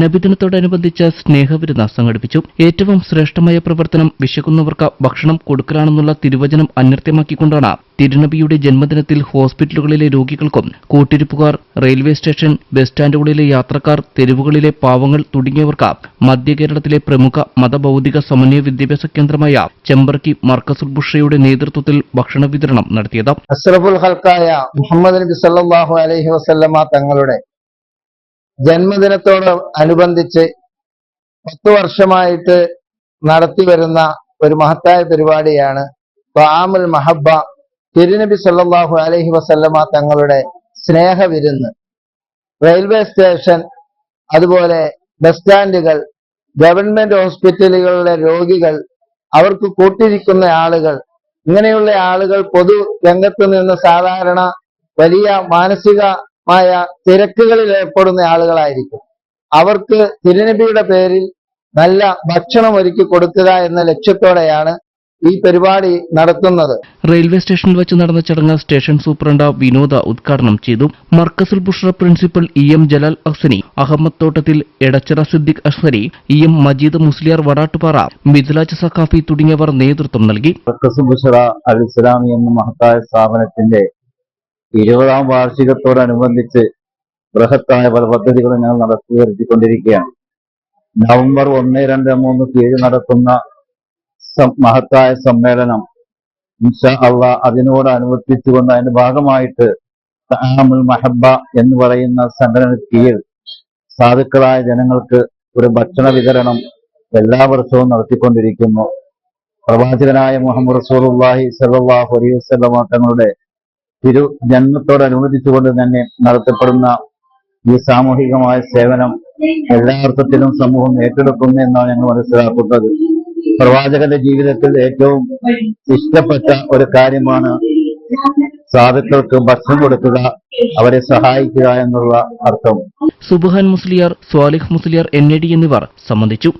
നബിദിനത്തോടനുബന്ധിച്ച് സ്നേഹവിരുന്ന് സംഘടിപ്പിച്ചു. ഏറ്റവും ശ്രേഷ്ഠമായ പ്രവർത്തനം വിശക്കുന്നവർക്ക് ഭക്ഷണം കൊടുക്കലാണെന്നുള്ള തിരുവചനം അന്യർത്ഥ്യമാക്കിക്കൊണ്ടാണ് തിരുനബിയുടെ ജന്മദിനത്തിൽ ഹോസ്പിറ്റലുകളിലെ രോഗികൾക്കും കൂട്ടിരിപ്പുകാർ റെയിൽവേ സ്റ്റേഷൻ ബസ് സ്റ്റാൻഡുകളിലെ യാത്രക്കാർ തെരുവുകളിലെ പാവങ്ങൾ തുടങ്ങിയവർക്ക് മധ്യ കേരളത്തിലെ പ്രമുഖ മതഭൗതിക സമന്വയ വിദ്യാഭ്യാസ കേന്ദ്രമായ ചെമ്പർക്കി മർക്കസുൽ ബുഷയുടെ നേതൃത്വത്തിൽ ഭക്ഷണ വിതരണം നടത്തിയത്. അലൈഹി വസല്ലമ തങ്ങളുടെ ജന്മദിനത്തോട് അനുബന്ധിച്ച് പത്തു വർഷമായിട്ട് നടത്തി വരുന്ന ഒരു മഹത്തായ പരിപാടിയാണ് ത്വാമുൽ മഹബ തിരുനബി സല്ലാഹു അലഹി വസല്ലമ തങ്ങളുടെ സ്നേഹ വിരുന്ന് റെയിൽവേ സ്റ്റേഷൻ അതുപോലെ ബസ് സ്റ്റാൻഡുകൾ ഗവൺമെന്റ് ഹോസ്പിറ്റലുകളിലെ രോഗികൾ അവർക്ക് കൂട്ടിരിക്കുന്ന ആളുകൾ ഇങ്ങനെയുള്ള ആളുകൾ പൊതു രംഗത്ത് നിന്ന് സാധാരണ വലിയ മാനസികമായ തിരക്കുകളിൽ ഏർപ്പെടുന്ന ആളുകളായിരിക്കും. അവർക്ക് തിരുനബിയുടെ പേരിൽ നല്ല ഭക്ഷണം ഒരുക്കി കൊടുക്കുക എന്ന ലക്ഷ്യത്തോടെയാണ് ഈ പരിപാടി നടത്തുന്നത്. റെയിൽവേ സ്റ്റേഷനിൽ വെച്ച് നടന്ന ചടങ്ങ് സ്റ്റേഷൻ സൂപ്രണ്ട വിനോദ ഉദ്ഘാടനം ചെയ്തു Markazul Bushra principal E M Jalal Ahsani Ahammed Thottathil Edachira Siddique Ahsani E M Majeed Musliyar Vadattupara Mithilaj Saqafi തുടങ്ങിയവർ നേതൃത്വം നൽകി. മർക്കസുൽ ബുഷറ അൽ ഇസ്ലാമി എന്ന മഹത്തായ സ്ഥാപനത്തിന്റെ ഇരുപതാം വാർഷികത്തോടനുബന്ധിച്ച് ബൃഹത്തായ പല പദ്ധതികളും ഞങ്ങൾ നടത്തി വരുത്തിക്കൊണ്ടിരിക്കുകയാണ് നവംബർ ഒന്ന് രണ്ട് മൂന്ന് കീഴിൽ നടക്കുന്ന മഹത്തായ സമ്മേളനം ഇൻഷാ അള്ളാ അതിനോട് അനുവർത്തിച്ചുകൊണ്ട് അതിന്റെ ഭാഗമായിട്ട് താമുൽ മഹബ എന്ന് പറയുന്ന സംഘടന കീഴിൽ സാധുക്കളായ ജനങ്ങൾക്ക് ഒരു ഭക്ഷണ വിതരണം എല്ലാ വർഷവും നടത്തിക്കൊണ്ടിരിക്കുന്നു. പ്രവാചകനായ മുഹമ്മദ് റസൂലുള്ളാഹി അള്ളാഹി അലൈഹി വസല്ലമ തങ്ങളുടെ തിരു ജന്മത്തോടനുബന്ധിച്ചുകൊണ്ട് തന്നെ നടത്തപ്പെടുന്ന ഈ സാമൂഹികമായ സേവനം എല്ലാ അർത്ഥത്തിലും സമൂഹം ഏറ്റെടുക്കുന്നു എന്നാണ് ഞങ്ങൾ മനസ്സിലാക്കുന്നത്. പ്രവാചകന്റെ ജീവിതത്തിൽ ഏറ്റവും ഇഷ്ടപ്പെട്ട ഒരു കാര്യമാണ് സാധുക്കൾക്ക് ഭക്ഷണം കൊടുക്കുക അവരെ സഹായിക്കുക എന്നുള്ള അർത്ഥം. സുബുഹാൻ മുസ്ലിയാർ സ്വാലിഹ് മുസ്ലിയാർ എൻ ഡി എന്നിവർ സംബന്ധിച്ചു.